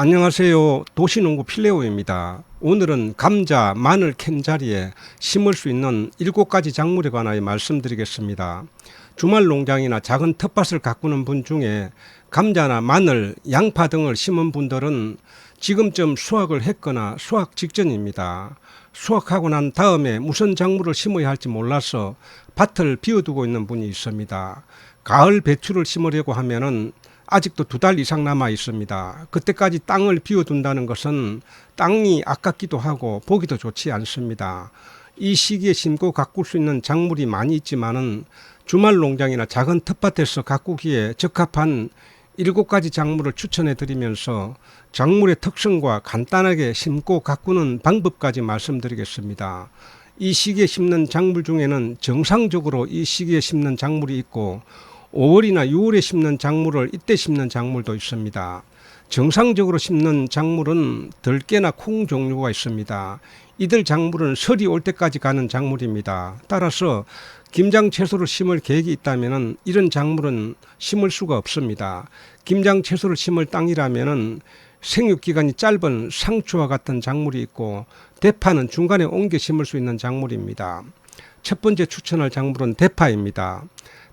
안녕하세요. 도시농구 필레오입니다. 오늘은 감자, 마늘 캔 자리에 심을 수 있는 일곱 가지 작물에 관하여 말씀드리겠습니다. 주말 농장이나 작은 텃밭을 가꾸는 분 중에 감자나 마늘, 양파 등을 심은 분들은 지금쯤 수확을 했거나 수확 직전입니다. 수확하고 난 다음에 무슨 작물을 심어야 할지 몰라서 밭을 비워두고 있는 분이 있습니다. 가을 배추를 심으려고 하면은 아직도 두 달 이상 남아 있습니다. 그때까지 땅을 비워둔다는 것은 땅이 아깝기도 하고 보기도 좋지 않습니다. 이 시기에 심고 가꿀 수 있는 작물이 많이 있지만은 주말 농장이나 작은 텃밭에서 가꾸기에 적합한 일곱 가지 작물을 추천해 드리면서 작물의 특성과 간단하게 심고 가꾸는 방법까지 말씀드리겠습니다. 이 시기에 심는 작물 중에는 정상적으로 이 시기에 심는 작물이 있고 5월이나 6월에 심는 작물을 이때 심는 작물도 있습니다. 정상적으로 심는 작물은 들깨나 콩 종류가 있습니다. 이들 작물은 설이 올 때까지 가는 작물입니다. 따라서 김장 채소를 심을 계획이 있다면 이런 작물은 심을 수가 없습니다. 김장 채소를 심을 땅이라면 생육 기간이 짧은 상추와 같은 작물이 있고 대파는 중간에 옮겨 심을 수 있는 작물입니다. 첫 번째 추천할 작물은 대파입니다.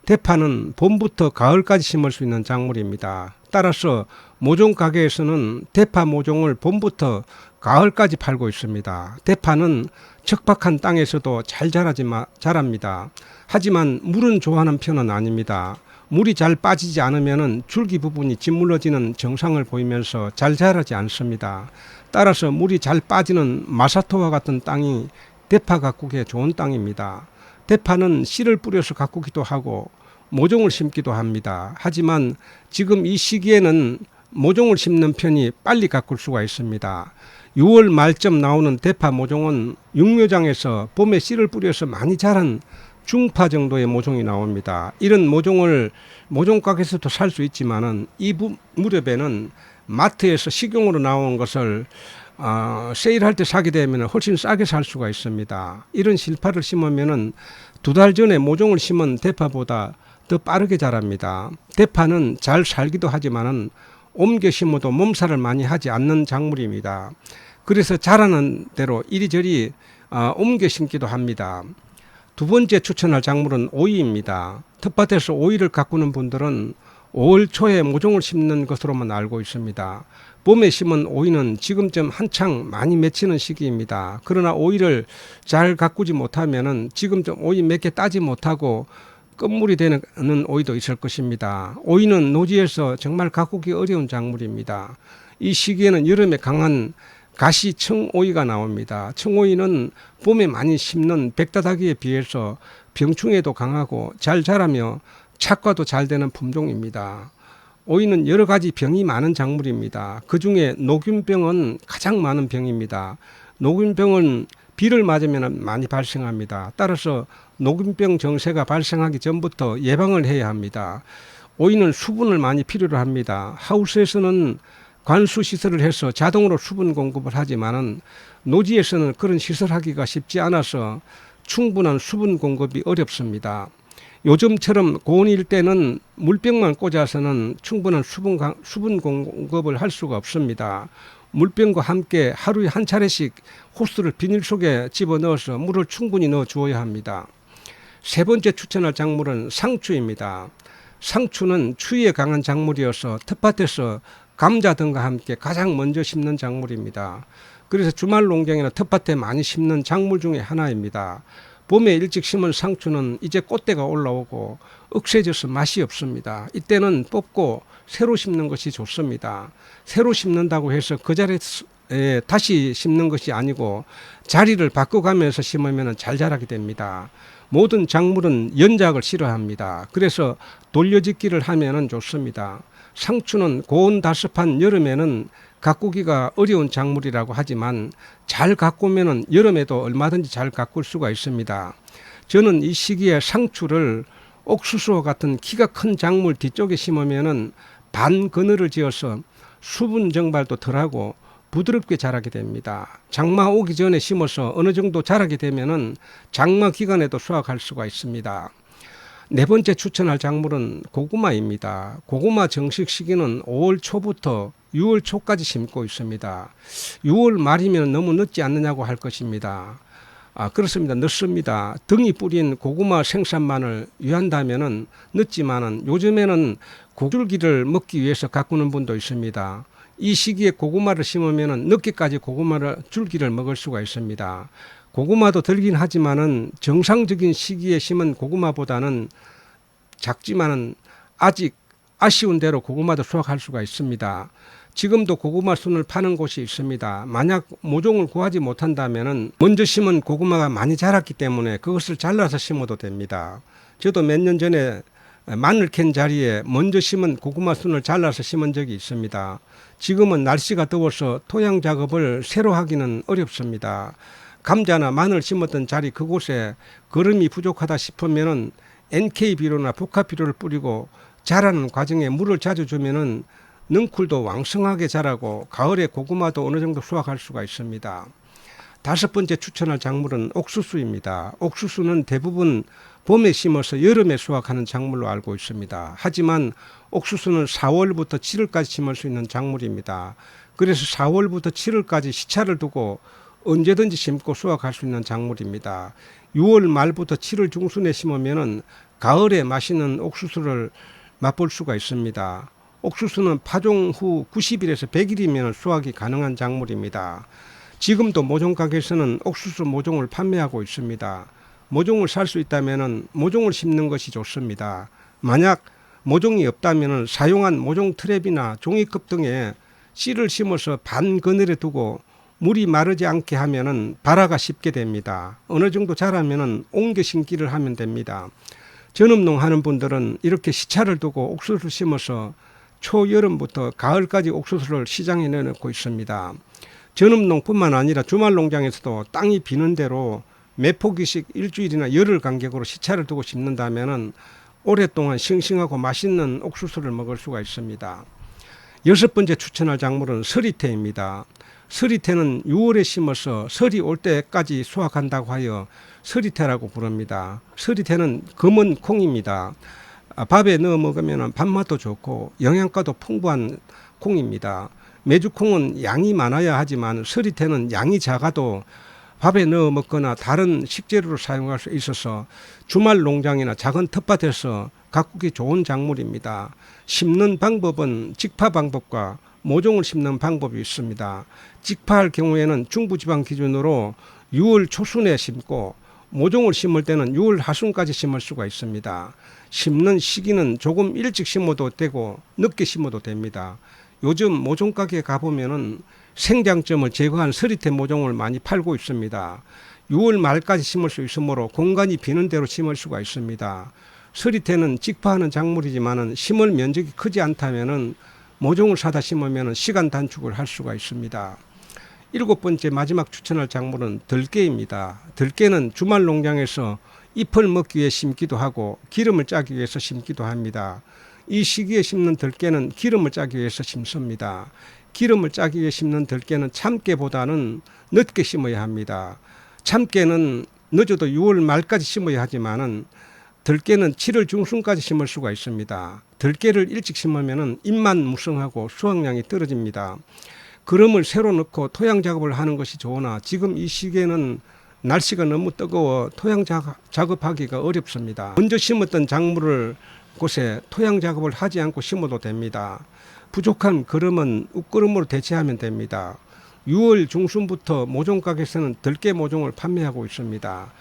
대파는 봄부터 가을까지 심을 수 있는 작물입니다. 따라서 모종 가게에서는 대파 모종을 봄부터 가을까지 팔고 있습니다. 대파는 척박한 땅에서도 잘 자라지 마, 자랍니다. 하지만 물은 좋아하는 편은 아닙니다. 물이 잘 빠지지 않으면 줄기 부분이 짓물러지는 증상을 보이면서 잘 자라지 않습니다. 따라서 물이 잘 빠지는 마사토와 같은 땅이 대파 가꾸기에 좋은 땅입니다. 대파는 씨를 뿌려서 가꾸기도 하고 모종을 심기도 합니다. 하지만 지금 이 시기에는 모종을 심는 편이 빨리 가꿀 수가 있습니다. 6월 말쯤 나오는 대파 모종은 육묘장에서 봄에 씨를 뿌려서 많이 자란 중파 정도의 모종이 나옵니다. 이런 모종을 모종 가게에서도 살 수 있지만은 이 무- 무렵에는 마트에서 식용으로 나온 것을 어, 세일할 때 사게 되면 훨씬 싸게 살 수가 있습니다. 이런 실파를 심으면은 두 달 전에 모종을 심은 대파보다 더 빠르게 자랍니다. 대파는 잘 살기도 하지만은 옮겨 심어도 몸살을 많이 하지 않는 작물입니다. 그래서 자라는 대로 이리저리 어, 옮겨 심기도 합니다. 두 번째 추천할 작물은 오이입니다. 텃밭에서 오이를 가꾸는 분들은 5월 초에 모종을 심는 것으로만 알고 있습니다. 봄에 심은 오이는 지금쯤 한창 많이 맺히는 시기입니다. 그러나 오이를 잘 가꾸지 못하면은 지금쯤 오이 몇 개 따지 못하고 끝물이 되는 오이도 있을 것입니다. 오이는 노지에서 정말 가꾸기 어려운 작물입니다. 이 시기에는 여름에 강한 가시 청오이가 나옵니다. 청오이는 봄에 많이 심는 백다다기에 비해서 병충해도 강하고 잘 자라며 착과도 잘 되는 품종입니다. 오이는 여러 가지 병이 많은 작물입니다. 그 중에 녹균병은 가장 많은 병입니다. 녹균병은 비를 맞으면 많이 발생합니다. 따라서 녹균병 정세가 발생하기 전부터 예방을 해야 합니다. 오이는 수분을 많이 필요로 합니다. 하우스에서는 관수 시설을 해서 자동으로 수분 공급을 하지만은 노지에서는 그런 시설하기가 쉽지 않아서 충분한 수분 공급이 어렵습니다. 요즘처럼 고온일 때는 물병만 꽂아서는 충분한 수분, 강- 수분 공급을 할 수가 없습니다. 물병과 함께 하루에 한 차례씩 호스를 비닐 속에 집어넣어서 물을 충분히 넣어 주어야 합니다. 세 번째 추천할 작물은 상추입니다. 상추는 추위에 강한 작물이어서 텃밭에서 감자 등과 함께 가장 먼저 심는 작물입니다. 그래서 주말 농장이나 텃밭에 많이 심는 작물 중에 하나입니다. 봄에 일찍 심은 상추는 이제 꽃대가 올라오고 억세져서 맛이 없습니다. 이때는 뽑고 새로 심는 것이 좋습니다. 새로 심는다고 해서 그 자리에 에, 다시 심는 것이 아니고 자리를 바꿔가면서 심으면 잘 자라게 됩니다. 모든 작물은 연작을 싫어합니다. 그래서 돌려짓기를 하면은 좋습니다. 상추는 고온 다습한 여름에는 가꾸기가 어려운 작물이라고 하지만 잘 가꾸면은 여름에도 얼마든지 잘 가꿀 수가 있습니다. 저는 이 시기에 상추를 옥수수와 같은 키가 큰 작물 뒤쪽에 심으면은 반 그늘을 지어서 수분 증발도 덜하고 부드럽게 자라게 됩니다. 장마 오기 전에 심어서 어느 정도 자라게 되면은 장마 기간에도 수확할 수가 있습니다. 네 번째 추천할 작물은 고구마입니다. 고구마 정식 시기는 5월 초부터 6월 초까지 심고 있습니다. 6월 말이면 너무 늦지 않느냐고 할 것입니다. 아, 그렇습니다. 늦습니다. 등이 뿌린 고구마 생산만을 위한다면은 늦지만은 요즘에는 고줄기를 먹기 위해서 가꾸는 분도 있습니다. 이 시기에 고구마를 심으면은 늦게까지 고구마를 줄기를 먹을 수가 있습니다. 고구마도 들긴 하지만은 정상적인 시기에 심은 고구마보다는 작지만은 아직 아쉬운 대로 고구마도 수확할 수가 있습니다. 지금도 고구마 순을 파는 곳이 있습니다. 만약 모종을 구하지 못한다면은 먼저 심은 고구마가 많이 자랐기 때문에 그것을 잘라서 심어도 됩니다. 저도 몇 년 전에 마늘 캔 자리에 먼저 심은 고구마 순을 잘라서 심은 적이 있습니다. 지금은 날씨가 더워서 토양 작업을 새로 하기는 어렵습니다. 감자나 마늘 심었던 자리 그곳에 거름이 부족하다 싶으면은 NK 비료나 복합 비료를 뿌리고 자라는 과정에 물을 자주 주면은 능쿨도 왕성하게 자라고 가을에 고구마도 어느 정도 수확할 수가 있습니다. 다섯 번째 추천할 작물은 옥수수입니다. 옥수수는 대부분 봄에 심어서 여름에 수확하는 작물로 알고 있습니다. 하지만 옥수수는 4월부터 7월까지 심을 수 있는 작물입니다. 그래서 4월부터 7월까지 시차를 두고 언제든지 심고 수확할 수 있는 작물입니다. 6월 말부터 7월 중순에 심으면은 가을에 맛있는 옥수수를 맛볼 수가 있습니다. 옥수수는 파종 후 90일에서 100일이면 수확이 가능한 작물입니다. 지금도 모종 가게에서는 옥수수 모종을 판매하고 있습니다. 모종을 살 수 있다면 모종을 심는 것이 좋습니다. 만약 모종이 없다면 사용한 모종 트랩이나 종이컵 등에 씨를 심어서 반 그늘에 두고 물이 마르지 않게 하면은 발화가 쉽게 됩니다. 어느 정도 자라면은 옮겨 심기를 하면 됩니다. 전업농 하는 분들은 이렇게 시차를 두고 옥수수를 심어서 초여름부터 가을까지 옥수수를 시장에 내놓고 있습니다. 전업농뿐만 아니라 주말 농장에서도 땅이 비는 대로 몇 포기씩 일주일이나 열흘 간격으로 시차를 두고 심는다면은 오랫동안 싱싱하고 맛있는 옥수수를 먹을 수가 있습니다. 여섯 번째 추천할 작물은 서리태입니다. 서리태는 6월에 심어서 설이 올 때까지 수확한다고 하여 서리태라고 부릅니다. 서리태는 검은 콩입니다. 아, 밥에 넣어 먹으면 밥맛도 좋고 영양가도 풍부한 콩입니다. 메주콩은 양이 많아야 하지만 서리태는 양이 작아도 밥에 넣어 먹거나 다른 식재료로 사용할 수 있어서 주말 농장이나 작은 텃밭에서 가꾸기 좋은 작물입니다. 심는 방법은 직파 방법과 모종을 심는 방법이 있습니다. 직파할 경우에는 중부지방 기준으로 6월 초순에 심고 모종을 심을 때는 6월 하순까지 심을 수가 있습니다. 심는 시기는 조금 일찍 심어도 되고 늦게 심어도 됩니다. 요즘 모종 가게에 가보면은 생장점을 제거한 서리태 모종을 많이 팔고 있습니다. 6월 말까지 심을 수 있으므로 공간이 비는 대로 심을 수가 있습니다. 서리태는 직파하는 작물이지만은 심을 면적이 크지 않다면은 모종을 사다 심으면 시간 단축을 할 수가 있습니다. 일곱 번째 마지막 추천할 작물은 들깨입니다. 들깨는 주말 농장에서 잎을 먹기 위해 심기도 하고 기름을 짜기 위해서 심기도 합니다. 이 시기에 심는 들깨는 기름을 짜기 위해서 심습니다. 기름을 짜기 위해 심는 들깨는 참깨보다는 늦게 심어야 합니다. 참깨는 늦어도 6월 말까지 심어야 하지만은 들깨는 7월 중순까지 심을 수가 있습니다. 들깨를 일찍 심으면 잎만 무성하고 수확량이 떨어집니다. 그름을 새로 넣고 토양 작업을 하는 것이 좋으나 지금 이 시기에는 날씨가 너무 뜨거워 토양 작업하기가 어렵습니다. 먼저 심었던 작물을 곳에 토양 작업을 하지 않고 심어도 됩니다. 부족한 그름은 웃그름으로 대체하면 됩니다. 6월 중순부터 모종 가게에서는 들깨 모종을 판매하고 있습니다.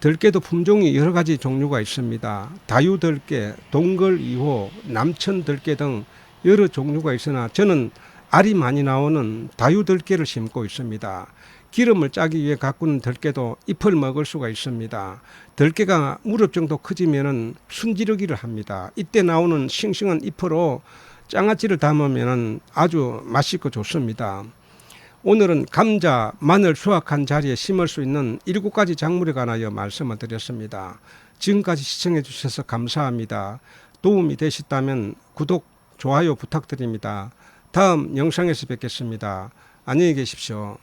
들깨도 품종이 여러 가지 종류가 있습니다. 다유 들깨, 동걸 2호, 남천 들깨 등 여러 종류가 있으나 저는 알이 많이 나오는 다유 들깨를 심고 있습니다. 기름을 짜기 위해 가꾸는 들깨도 잎을 먹을 수가 있습니다. 들깨가 무릎 정도 커지면은 순지르기를 합니다. 이때 나오는 싱싱한 잎으로 장아찌를 담으면 아주 맛있고 좋습니다. 오늘은 감자, 마늘 수확한 자리에 심을 수 있는 일곱 가지 작물에 관하여 말씀을 드렸습니다. 지금까지 시청해 주셔서 감사합니다. 도움이 되셨다면 구독, 좋아요 부탁드립니다. 다음 영상에서 뵙겠습니다. 안녕히 계십시오.